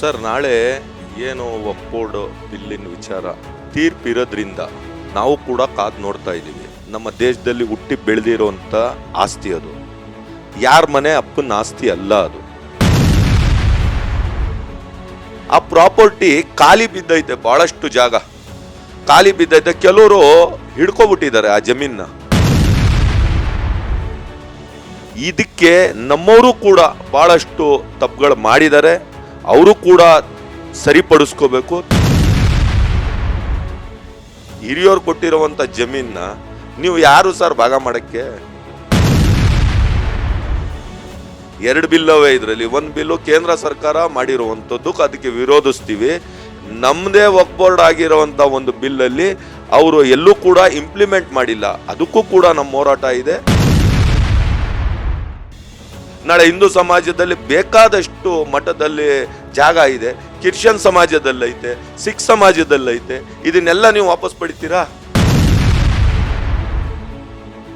Sir, ನಾಳೆ ಏನು ಒಕ್ಬೋರ್ಡ್ ಬಿಲ್ಲಿನ ವಿಚಾರ. ತೀರ್ಪಿರೋದ್ರಿಂದ ನಾವು ಕೂಡ ಕಾದು ನೋಡ್ತಾ ಇದ್ದೀವಿ. ನಮ್ಮ ದೇಶದಲ್ಲಿ ಹುಟ್ಟಿ ಬೆಳೆದಿರೋಂಥ ಆಸ್ತಿ ಅದು. ಯಾರ ಮನೆ ಅಪ್ಪನ ಆಸ್ತಿ ಅಲ್ಲ ಅದು. ಆ ಪ್ರಾಪರ್ಟಿ ಖಾಲಿ ಬಿದ್ದೈತೆ ಬಹಳಷ್ಟು ಜಾಗ. ಖಾಲಿ ಬಿದ್ದೈತೆ. ಕೆಲವರು ಹಿಡ್ಕೊಬಿಟ್ಟಿದ್ದಾರೆ ಆ ಜಮೀನ ಇದಕ್ಕೆ ನಮ್ಮವರು ಕೂಡ ಬಹಳಷ್ಟು ತಪ್ಪುಗಳು ಮಾಡಿದ್ದಾರೆ. ಅವರು ಕೂಡ ಸರಿಪಡಿಸ್ಕೋಬೇಕು. ಹಿರಿಯವ್ರು ಕೊಟ್ಟಿರುವಂತ ಜಮೀನ ನೀವು ಯಾರು ಸರ್ ಭಾಗ ಮಾಡಕ್ಕೆ? ಎರಡು ಬಿಲ್ಲವೇ ಇದರಲ್ಲಿ. ಒಂದು ಬಿಲ್ಲು ಕೇಂದ್ರ ಸರ್ಕಾರ ಮಾಡಿರುವಂಥದ್ದು ಅದಕ್ಕೆ ವಿರೋಧಿಸ್ತೀವಿ. ನಮ್ಮದೇ ಬೋರ್ಡ್ ಆಗಿರುವಂತ ಒಂದು ಬಿಲ್ಲಲ್ಲಿ ಅವರು ಎಲ್ಲೂ ಕೂಡ ಇಂಪ್ಲಿಮೆಂಟ್ ಮಾಡಿಲ್ಲ. ಅದಕ್ಕೂ ಕೂಡ ನಮ್ಮ ಹೋರಾಟ ಇದೆ. ನಾಳೆ ಹಿಂದೂ ಸಮಾಜದಲ್ಲಿ ಬೇಕಾದಷ್ಟು ಮಠದಲ್ಲಿ ಜಾಗ ಇದೆ. ಕ್ರಿಶ್ಚಿಯನ್ ಸಮಾಜದಲ್ಲೈತೆ, ಸಿಖ್ ಸಮಾಜದಲ್ಲೈತೆ. ಇದನ್ನೆಲ್ಲ ನೀವು ವಾಪಸ್ ಪಡಿತೀರಾ?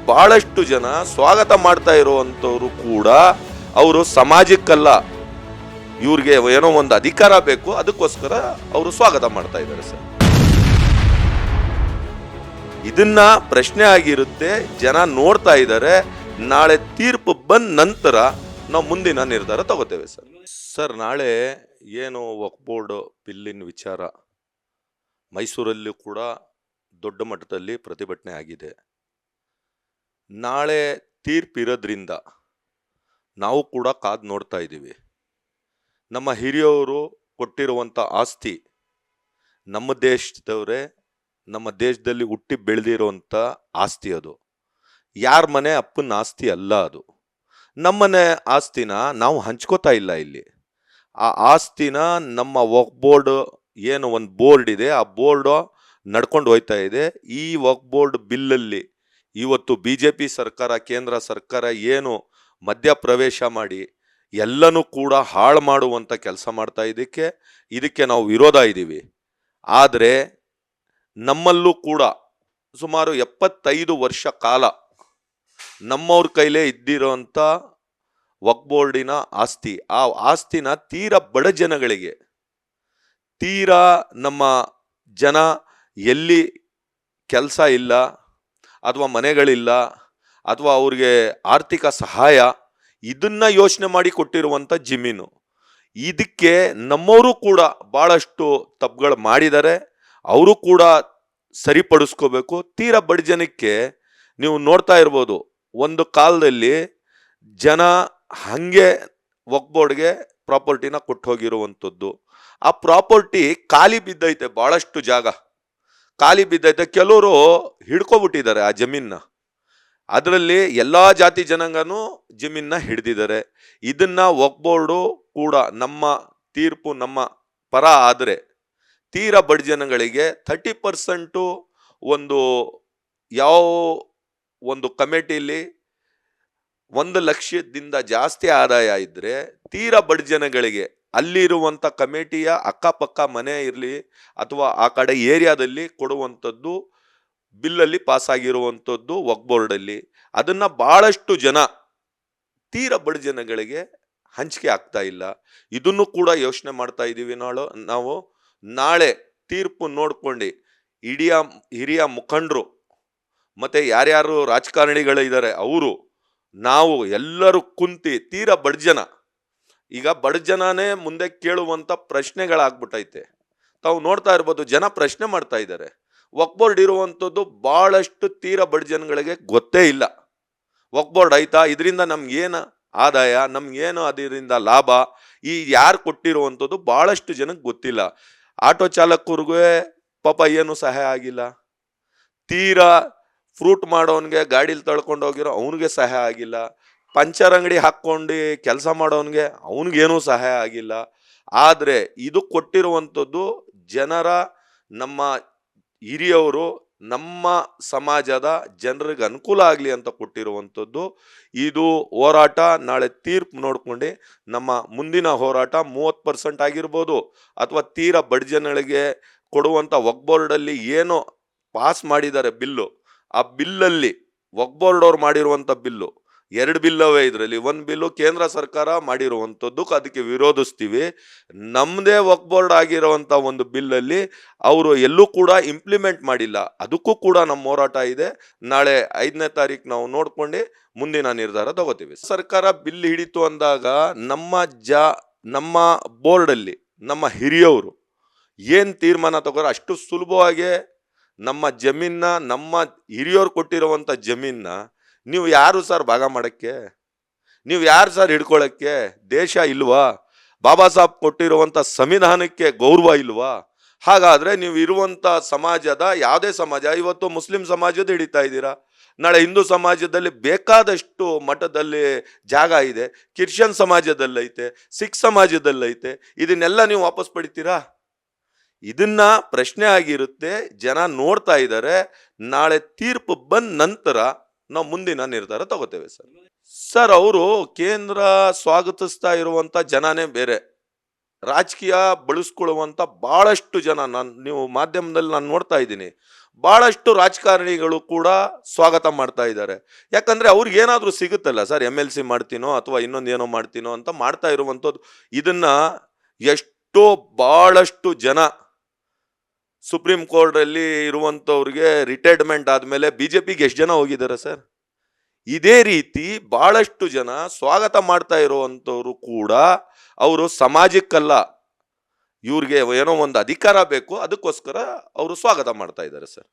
ಬಹಳಷ್ಟು ಜನ ಸ್ವಾಗತ ಮಾಡ್ತಾ ಇರುವಂಥವ್ರು ಕೂಡ ಅವರು ಸಮಾಜಕ್ಕಲ್ಲ. ಇವ್ರಿಗೆ ಏನೋ ಒಂದು ಅಧಿಕಾರ ಬೇಕು, ಅದಕ್ಕೋಸ್ಕರ ಅವರು ಸ್ವಾಗತ ಮಾಡ್ತಾ ಇದ್ದಾರೆ ಸರ್. ಇದನ್ನ ಪ್ರಶ್ನೆ ಆಗಿರುತ್ತೆ, ಜನ ನೋಡ್ತಾ ಇದ್ದಾರೆ. ನಾಳೆ ತೀರ್ಪು ಬಂದ ನಂತರ ನಾವು ಮುಂದಿನ ನಿರ್ಧಾರ ತಗೋತೇವೆ ಸರ್. ಸರ್, ನಾಳೆ ಏನು ಬೋರ್ಡ್ ಬಿಲ್ಲಿನ ವಿಚಾರ ಮೈಸೂರಲ್ಲಿ ಕೂಡ ದೊಡ್ಡ ಮಟ್ಟದಲ್ಲಿ ಪ್ರತಿಭಟನೆ ಆಗಿದೆ. ನಾಳೆ ತೀರ್ಪಿರೋದ್ರಿಂದ ನಾವು ಕೂಡ ಕಾದು ನೋಡ್ತಾ ಇದ್ದೀವಿ. ನಮ್ಮ ಹಿರಿಯವರು ಕೊಟ್ಟಿರುವಂಥ ಆಸ್ತಿ ನಮ್ಮ ದೇಶದವರೇ ನಮ್ಮ ದೇಶದಲ್ಲಿ ಹುಟ್ಟಿ ಬೆಳೆದಿರುವಂಥ ಆಸ್ತಿ ಅದು. ಯಾರ ಮನೆ ಅಪ್ಪನ ಆಸ್ತಿ ಅಲ್ಲ ಅದು. ನಮ್ಮನೆ ಆಸ್ತಿನ ನಾವು ಹಂಚ್ಕೋತಾ ಇಲ್ಲ ಇಲ್ಲಿ. ಆ ಆಸ್ತಿನ ನಮ್ಮ ವರ್ಕ್ ಬೋರ್ಡ್ ಏನು ಒಂದು ಬೋರ್ಡ್ ಇದೆ, ಆ ಬೋರ್ಡ್ ನಡ್ಕೊಂಡು ಹೋಯ್ತಾ ಇದೆ. ಈ ವರ್ಕ್ ಬೋರ್ಡ್ ಬಿಲ್ಲಲ್ಲಿ ಇವತ್ತು ಬಿ ಜೆ ಪಿ ಸರ್ಕಾರ, ಕೇಂದ್ರ ಸರ್ಕಾರ ಏನು ಮಧ್ಯಪ್ರವೇಶ ಮಾಡಿ ಎಲ್ಲನೂ ಕೂಡ ಹಾಳು ಮಾಡುವಂಥ ಕೆಲಸ ಮಾಡ್ತಾ ಇದಕ್ಕೆ ಇದಕ್ಕೆ ನಾವು ವಿರೋಧ ಇದ್ದೀವಿ ಆದರೆ ನಮ್ಮಲ್ಲೂ ಕೂಡ ಸುಮಾರು ಎಪ್ಪತ್ತೈದು ವರ್ಷ ಕಾಲ ನಮ್ಮವ್ರ ಕೈಲೇ ಇದ್ದಿರೋಂಥ ಬೋರ್ಡಿನ ಆಸ್ತಿ, ಆ ಆಸ್ತಿನ ತೀರಾ ಬಡ ಜನಗಳಿಗೆ, ತೀರಾ ನಮ್ಮ ಜನ ಎಲ್ಲಿ ಕೆಲಸ ಇಲ್ಲ ಅಥವಾ ಮನೆಗಳಿಲ್ಲ ಅಥವಾ ಅವ್ರಿಗೆ ಆರ್ಥಿಕ ಸಹಾಯ, ಇದನ್ನ ಯೋಚನೆ ಮಾಡಿ ಕೊಟ್ಟಿರುವಂಥ ಜಮೀನು. ಇದಕ್ಕೆ ನಮ್ಮವರು ಕೂಡ ಭಾಳಷ್ಟು ತಪ್ಪುಗಳು ಮಾಡಿದ್ದಾರೆ ಅವರು ಕೂಡ ಸರಿಪಡಿಸ್ಕೋಬೇಕು. ತೀರ ಬಡ ಜನಕ್ಕೆ ನೀವು ನೋಡ್ತಾ ಇರ್ಬೋದು ಒಂದು ಕಾಲದಲ್ಲಿ ಜನ ಹಂಗೆ ಬೋರ್ಡ್ಗೆ ಪ್ರಾಪರ್ಟಿನ ಕೊಟ್ಟು ಹೋಗಿರುವಂಥದ್ದು ಆ ಪ್ರಾಪರ್ಟಿ ಖಾಲಿ ಬಿದ್ದೈತೆ ಭಾಳಷ್ಟು ಜಾಗ. ಖಾಲಿ ಬಿದ್ದೈತೆ. ಕೆಲವರು ಹಿಡ್ಕೊಬಿಟ್ಟಿದ್ದಾರೆ ಆ ಜಮೀನ ಅದರಲ್ಲಿ ಎಲ್ಲ ಜಾತಿ ಜನಾಂಗನೂ ಜಮೀನ ಹಿಡ್ದಿದ್ದಾರೆ. ಇದನ್ನ ಒಗ್ಬೋರ್ಡು ಕೂಡ ನಮ್ಮ ತೀರ್ಪು ನಮ್ಮ ಪರ ಆದರೆ ತೀರ ಬಡ ಜನಗಳಿಗೆ ಥರ್ಟಿ ಪರ್ಸೆಂಟು ಒಂದು ಯಾವ ಒಂದು ಕಮಿಟಿಲಿ ಒಂದು ಲಕ್ಷದಿಂದ ಜಾಸ್ತಿ ಆದಾಯ ಇದ್ದರೆ ತೀರ ಬಡ ಜನಗಳಿಗೆ ಅಲ್ಲಿರುವಂಥ ಕಮಿಟಿಯ ಅಕ್ಕಪಕ್ಕ ಮನೆ ಇರಲಿ ಅಥವಾ ಆ ಕಡೆ ಏರಿಯಾದಲ್ಲಿ ಕೊಡುವಂಥದ್ದು ಬಿಲ್ಲಲ್ಲಿ ಪಾಸ್ ಆಗಿರುವಂಥದ್ದು ಬೋರ್ಡಲ್ಲಿ ಅದನ್ನ ಬಹಳಷ್ಟು ಜನ ತೀರ ಬಡ ಜನಗಳಿಗೆ ಹಂಚಿಕೆ ಆಗ್ತಾ ಇಲ್ಲ. ಇದನ್ನು ಕೂಡ ಯೋಚನೆ ಮಾಡ್ತಾ ಇದ್ದೀವಿ ನಾಳು. ನಾವು ನಾಳೆ ತೀರ್ಪು ನೋಡ್ಕೊಂಡು ಹಿಡಿಯ ಹಿರಿಯ ಮುಖಂಡರು ಮತ್ತೆ ಯಾರ್ಯಾರು ರಾಜಕಾರಣಿಗಳಿದ್ದಾರೆ ಅವರು, ನಾವು ಎಲ್ಲರೂ ಕುಂತಿ ತೀರ ಬಡ್ಜನ. ಈಗ ಬಡ್ಜನೇ ಮುಂದೆ ಕೇಳುವಂಥ ಪ್ರಶ್ನೆಗಳಾಗ್ಬಿಟ್ಟೈತೆ ತಾವು ನೋಡ್ತಾ ಇರ್ಬೋದು, ಜನ ಪ್ರಶ್ನೆ ಮಾಡ್ತಾ ಇದ್ದಾರೆ ಬೋರ್ಡ್ ಇರುವಂಥದ್ದು ಭಾಳಷ್ಟು ತೀರ ಬಡ್ಜನ್ಗಳಿಗೆ ಗೊತ್ತೇ ಇಲ್ಲ. ಬೋರ್ಡ್ ಆಯ್ತಾ? ಇದರಿಂದ ನಮ್ಗೇನು ಆದಾಯ? ನಮ್ಗೇನು ಅದರಿಂದ ಲಾಭ? ಈ ಯಾರು ಕೊಟ್ಟಿರುವಂಥದ್ದು ಭಾಳಷ್ಟು ಜನಕ್ಕೆ ಗೊತ್ತಿಲ್ಲ. ಆಟೋ ಚಾಲಕರಿಗೂ ಪಾಪ ಏನು ಸಹಾಯ ಆಗಿಲ್ಲ. ತೀರಾ ಫ್ರೂಟ್ ಮಾಡೋನ್ಗೆ ಗಾಡೀಲಿ ತಳ್ಕೊಂಡು ಹೋಗಿರೋ ಅವನಿಗೆ ಸಹಾಯ ಆಗಿಲ್ಲ. ಪಂಚರ್ ಅಂಗಡಿ ಹಾಕ್ಕೊಂಡು ಕೆಲಸ ಮಾಡೋನ್ಗೆ ಅವನಿಗೇನೂ ಸಹಾಯ ಆಗಿಲ್ಲ. ಆದರೆ ಇದು ಕೊಟ್ಟಿರುವಂಥದ್ದು ಜನರ, ನಮ್ಮ ಹಿರಿಯವರು, ನಮ್ಮ ಸಮಾಜದ ಜನರಿಗೆ ಅನುಕೂಲ ಆಗಲಿ ಅಂತ ಕೊಟ್ಟಿರುವಂಥದ್ದು. ಇದು ಹೋರಾಟ, ನಾಳೆ ತೀರ್ಪು ನೋಡ್ಕೊಂಡು ನಮ್ಮ ಮುಂದಿನ ಹೋರಾಟ ಮೂವತ್ತು ಪರ್ಸೆಂಟ್ ಆಗಿರ್ಬೋದು ಅಥವಾ ತೀರ ಬಡ್ಜನಗಳಿಗೆ ಕೊಡುವಂಥ ಬೋರ್ಡಲ್ಲಿ ಏನು ಪಾಸ್ ಮಾಡಿದ್ದಾರೆ ಬಿಲ್ಲು. ಆ ಬಿಲ್ಲಲ್ಲಿ ಬೋರ್ಡ್ ಅವ್ರು ಮಾಡಿರುವಂಥ ಬಿಲ್ಲು. ಎರಡು ಬಿಲ್ಲವೇ ಇದರಲ್ಲಿ. ಒಂದು ಬಿಲ್ಲು ಕೇಂದ್ರ ಸರ್ಕಾರ ಮಾಡಿರುವಂಥದ್ದು ಅದಕ್ಕೆ ವಿರೋಧಿಸ್ತೀವಿ. ನಮ್ಮದೇ ವಕ್ಬೋರ್ಡ್ ಆಗಿರುವಂಥ ಒಂದು ಬಿಲ್ಲಲ್ಲಿ ಅವರು ಎಲ್ಲೂ ಕೂಡ ಇಂಪ್ಲಿಮೆಂಟ್ ಮಾಡಿಲ್ಲ. ಅದಕ್ಕೂ ಕೂಡ ನಮ್ಮ ಹೋರಾಟ ಇದೆ. ನಾಳೆ ಐದನೇ ತಾರೀಕು ನಾವು ನೋಡ್ಕೊಂಡು ಮುಂದಿನ ನಿರ್ಧಾರ ತಗೋತೀವಿ. ಸರ್ಕಾರ ಬಿಲ್ ಹಿಡಿತು ಅಂದಾಗ ನಮ್ಮ ಜಾ, ನಮ್ಮ ಬೋರ್ಡಲ್ಲಿ, ನಮ್ಮ ಹಿರಿಯವರು ಏನು ತೀರ್ಮಾನ ತಗೋರೋ ಅಷ್ಟು ಸುಲಭವಾಗಿ ನಮ್ಮ ಜಮೀನ ನಮ್ಮ ಹಿರಿಯೋರು ಕೊಟ್ಟಿರುವಂಥ ಜಮೀನ ನೀವು ಯಾರು ಸರ್ ಭಾಗ ಮಾಡಕ್ಕೆ? ನೀವು ಯಾರು ಸರ್ ಹಿಡ್ಕೊಳ್ಳೋಕ್ಕೆ ದೇಶ ಇಲ್ವಾ? ಬಾಬಾ ಸಾಹೇಬ್ ಕೊಟ್ಟಿರುವಂಥ ಸಂವಿಧಾನಕ್ಕೆ ಗೌರವ ಇಲ್ವಾ? ಹಾಗಾದರೆ ನೀವು ಇರುವಂಥ ಸಮಾಜದ, ಯಾವುದೇ ಸಮಾಜ, ಇವತ್ತು ಮುಸ್ಲಿಂ ಸಮಾಜದ ಹಿಡಿತಾ ಇದ್ದೀರಾ? ನಾಳೆ ಹಿಂದೂ ಸಮಾಜದಲ್ಲಿ ಬೇಕಾದಷ್ಟು ಮಠದಲ್ಲಿ ಜಾಗ ಇದೆ ಕ್ರಿಶ್ಚಿಯನ್ ಸಮಾಜದಲ್ಲೈತೆ, ಸಿಖ್ ಸಮಾಜದಲ್ಲೈತೆ, ಇದನ್ನೆಲ್ಲ ನೀವು ವಾಪಸ್ ಪಡಿತೀರಾ? ಇದನ್ನ ಪ್ರಶ್ನೆ ಆಗಿರುತ್ತೆ. ಜನ ನೋಡ್ತಾ ಇದ್ದಾರೆ ನಾಳೆ ತೀರ್ಪು ಬಂದ ನಂತರ ನಾವು ಮುಂದಿನ ನಿರ್ಧಾರ ತಗೋತೇವೆ ಸರ್. ಸರ್, ಅವರು ಕೇಂದ್ರ ಸ್ವಾಗತಿಸ್ತಾ ಇರುವಂತ ಜನನೇ ಬೇರೆ. ರಾಜಕೀಯ ಬಳಸ್ಕೊಳ್ಳುವಂಥ ಬಹಳಷ್ಟು ಜನ ನಾನು ನೀವು ಮಾಧ್ಯಮದಲ್ಲಿ ನಾನು ನೋಡ್ತಾ ಇದ್ದೀನಿ. ಬಹಳಷ್ಟು ರಾಜಕಾರಣಿಗಳು ಕೂಡ ಸ್ವಾಗತ ಮಾಡ್ತಾ ಇದ್ದಾರೆ. ಯಾಕಂದ್ರೆ ಅವ್ರಿಗೆ ಏನಾದರೂ ಸಿಗುತ್ತಲ್ಲ ಸರ್ ಎಂ ಎಲ್ ಸಿ ಮಾಡ್ತೀನೋ ಅಥವಾ ಇನ್ನೊಂದು ಏನೋ ಮಾಡ್ತೀನೋ ಅಂತ ಮಾಡ್ತಾ ಇರುವಂಥದ್ದು ಇದನ್ನ ಎಷ್ಟೋ ಬಹಳಷ್ಟು ಜನ ಸುಪ್ರೀಂ ಕೋರ್ಟ್ ಅಲ್ಲಿ ಆದಮೇಲೆ ರಿಟೈರ್ಮೆಂಟ್ ಜೆ ಪಿಗೆ ಎಷ್ಟು ಜನ ಹೋಗಿದ್ದಾರೆ ಸರ್? ಇದೇ ರೀತಿ ಬಹಳಷ್ಟು ಜನ ಸ್ವಾಗತ ಮಾಡ್ತಾ ಇರುವಂತವ್ರು ಕೂಡ ಅವರು ಸಮಾಜಕ್ಕಲ್ಲ. ಇವ್ರಿಗೆ ಏನೋ ಒಂದು ಅಧಿಕಾರ ಬೇಕು, ಅದಕ್ಕೋಸ್ಕರ ಅವರು ಸ್ವಾಗತ ಮಾಡ್ತಾ ಇದ್ದಾರೆ ಸರ್.